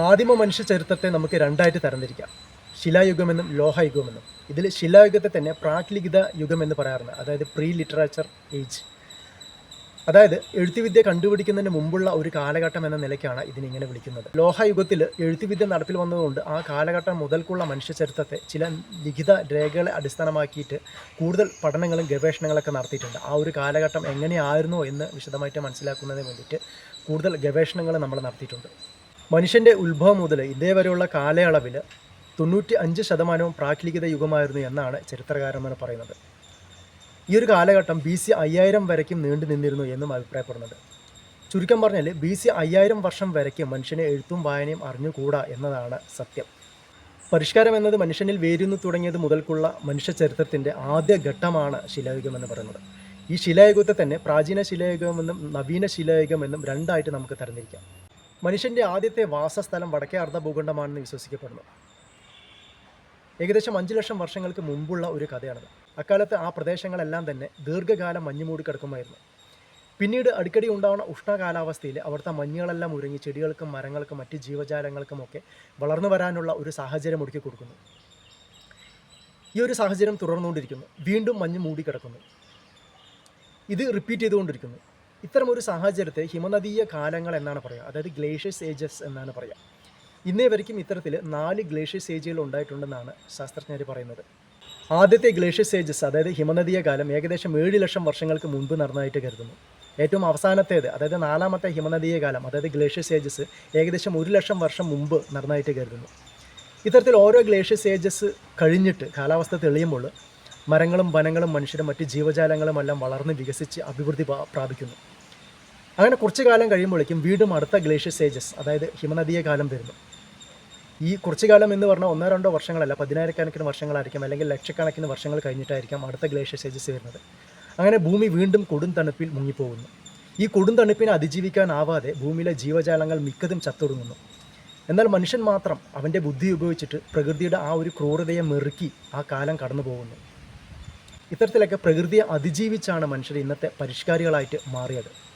ആദിമ മനുഷ്യ ചരിത്രത്തെ നമുക്ക് രണ്ടായിട്ട് തരംതിരിക്കാം. ശിലായുഗമെന്നും ലോഹയുഗമെന്നും. ഇതിൽ ശിലായുഗത്തെ തന്നെ പ്രാക്ലിഖിത യുഗം എന്ന് പറയാറുണ്ട്. അതായത് പ്രീ ലിറ്ററേച്ചർ ഏജ് അതായത് എഴുത്തുവിദ്യ കണ്ടുപിടിക്കുന്നതിന് മുമ്പുള്ള ഒരു കാലഘട്ടം എന്ന നിലയ്ക്കാണ് ഇതിനിങ്ങനെ വിളിക്കുന്നത്. ലോഹയുഗത്തിൽ എഴുത്തുവിദ്യ നടപ്പിൽ വന്നതുകൊണ്ട് ആ കാലഘട്ടം മുതൽക്കുള്ള മനുഷ്യ ചരിത്രത്തെ ചില ലിഖിത രേഖകളെ അടിസ്ഥാനമാക്കിയിട്ട് കൂടുതൽ പഠനങ്ങളും ഗവേഷണങ്ങളൊക്കെ നടത്തിയിട്ടുണ്ട്. ആ ഒരു കാലഘട്ടം എങ്ങനെയായിരുന്നു എന്ന് വിശദമായിട്ട് മനസ്സിലാക്കുന്നതിന് വേണ്ടിയിട്ട് കൂടുതൽ ഗവേഷണങ്ങൾ നമ്മൾ നടത്തിയിട്ടുണ്ട്. മനുഷ്യന്റെ ഉത്ഭവം മുതൽ ഇതേ വരെയുള്ള കാലയളവിൽ തൊണ്ണൂറ്റി അഞ്ച് ശതമാനവും പ്രാക്ലിഖിത യുഗമായിരുന്നു എന്നാണ് ചരിത്രകാരന്മാർ പറയുന്നത്. ഈ ഒരു കാലഘട്ടം ബി സി അയ്യായിരം വരയ്ക്കും നീണ്ടു നിന്നിരുന്നു എന്നും അഭിപ്രായപ്പെടുന്നുണ്ട്. ചുരുക്കം പറഞ്ഞാൽ ബി സി അയ്യായിരം വർഷം വരയ്ക്കും മനുഷ്യനെ എഴുത്തും വായനയും അറിഞ്ഞുകൂടാ എന്നതാണ് സത്യം. പരിഷ്കാരം എന്നത് മനുഷ്യനിൽ വേരുന്നു തുടങ്ങിയത് മുതൽക്കുള്ള മനുഷ്യ ചരിത്രത്തിന്റെ ആദ്യ ഘട്ടമാണ് ശിലായുഗം എന്ന് പറയുന്നത്. ഈ ശിലായുഗത്തെ തന്നെ പ്രാചീന ശിലായുഗമെന്നും നവീന ശിലായുഗമെന്നും രണ്ടായിട്ട് നമുക്ക് തരംതിരിക്കാം. മനുഷ്യന്റെ ആദ്യത്തെ വാസസ്ഥലം വടക്കേ അർദ്ധ ഭൂഖണ്ഡമാണെന്ന് വിശ്വസിക്കപ്പെടുന്നു. ഏകദേശം അഞ്ച് ലക്ഷം വർഷങ്ങൾക്ക് മുമ്പുള്ള ഒരു കഥയാണത്. അക്കാലത്ത് ആ പ്രദേശങ്ങളെല്ലാം തന്നെ ദീർഘകാലം മഞ്ഞുമൂടി കിടക്കുമായിരുന്നു. പിന്നീട് അടിക്കടി ഉണ്ടാവുന്ന ഉഷ്ണകാലാവസ്ഥയിൽ അവിടുത്തെ മഞ്ഞുകളെല്ലാം ഉരുങ്ങി ചെടികൾക്കും മരങ്ങൾക്കും മറ്റ് ജീവജാലങ്ങൾക്കുമൊക്കെ വളർന്നു വരാനുള്ള ഒരു സാഹചര്യം ഒരുക്കി കൊടുക്കുന്നു. ഈ ഒരു സാഹചര്യം തുടർന്നുകൊണ്ടിരിക്കുന്നു. വീണ്ടും മഞ്ഞ് മൂടി കിടക്കുന്നു. ഇത് റിപ്പീറ്റ് ചെയ്തുകൊണ്ടിരിക്കുന്നു. ഇത്തരം ഒരു സാഹചര്യത്തെ ഹിമനദീയ കാലങ്ങൾ എന്നാണ് പറയുക. അതായത് ഗ്ലേഷ്യസ് ഏജസ് എന്നാണ് പറയുക. ഇന്നേ വരയ്ക്കും ഇത്തരത്തിൽ നാല് ഗ്ലേഷ്യസ് ഏജുകൾ ഉണ്ടായിട്ടുണ്ടെന്നാണ് ശാസ്ത്രജ്ഞർ പറയുന്നത്. ആദ്യത്തെ ഗ്ലേഷ്യസ് ഏജസ് അതായത് ഹിമനദീയ കാലം ഏകദേശം ഏഴ് ലക്ഷം വർഷങ്ങൾക്ക് മുൻപ് നടന്നതായിട്ട് കരുതുന്നു. ഏറ്റവും അവസാനത്തേത് അതായത് നാലാമത്തെ ഹിമനദീയ കാലം അതായത് ഗ്ലേഷ്യസ് ഏജസ് ഏകദേശം ഒരു ലക്ഷം വർഷം മുമ്പ് നടന്നതായിട്ട് കരുതുന്നു. ഇത്തരത്തിൽ ഓരോ ഗ്ലേഷ്യസ് ഏജസ് കഴിഞ്ഞിട്ട് കാലാവസ്ഥ തെളിയുമ്പോൾ മരങ്ങളും വനങ്ങളും മനുഷ്യരും മറ്റ് ജീവജാലങ്ങളും എല്ലാം വളർന്ന് വികസിച്ച് അഭിവൃദ്ധി പ്രാപിക്കുന്നു. അങ്ങനെ കുറച്ച് കാലം കഴിയുമ്പോഴേക്കും വീണ്ടും അടുത്ത ഗ്ലേഷ്യസ് ഏജസ് അതായത് ഹിമനദീയ കാലം വരുന്നു. ഈ കുറച്ച് കാലം എന്ന് പറഞ്ഞാൽ ഒന്നോ രണ്ടോ വർഷങ്ങളല്ല പതിനായിരക്കണക്കിന് വർഷങ്ങളായിരിക്കും അല്ലെങ്കിൽ ലക്ഷക്കണക്കിന് വർഷങ്ങൾ കഴിഞ്ഞിട്ടായിരിക്കാം അടുത്ത ഗ്ലേഷ്യസ് ഏജസ് വരുന്നത്. അങ്ങനെ ഭൂമി വീണ്ടും കൊടും തണുപ്പിൽ മുങ്ങിപ്പോകുന്നു. ഈ കൊടും തണുപ്പിനെ അതിജീവിക്കാനാവാതെ ഭൂമിയിലെ ജീവജാലങ്ങൾ മിക്കതും ചത്തൊടുങ്ങുന്നു. എന്നാൽ മനുഷ്യൻ മാത്രം അവന്റെ ബുദ്ധി ഉപയോഗിച്ചിട്ട് പ്രകൃതിയുടെ ആ ഒരു ക്രൂരതയെ മെറുക്കി ആ കാലം കടന്നു പോകുന്നു ഇത്തരത്തിലൊക്കെ പ്രകൃതിയെ അതിജീവിച്ചാണ് മനുഷ്യർ ഇന്നത്തെ പരിഷ്കാരികളായിട്ട് മാറിയത്.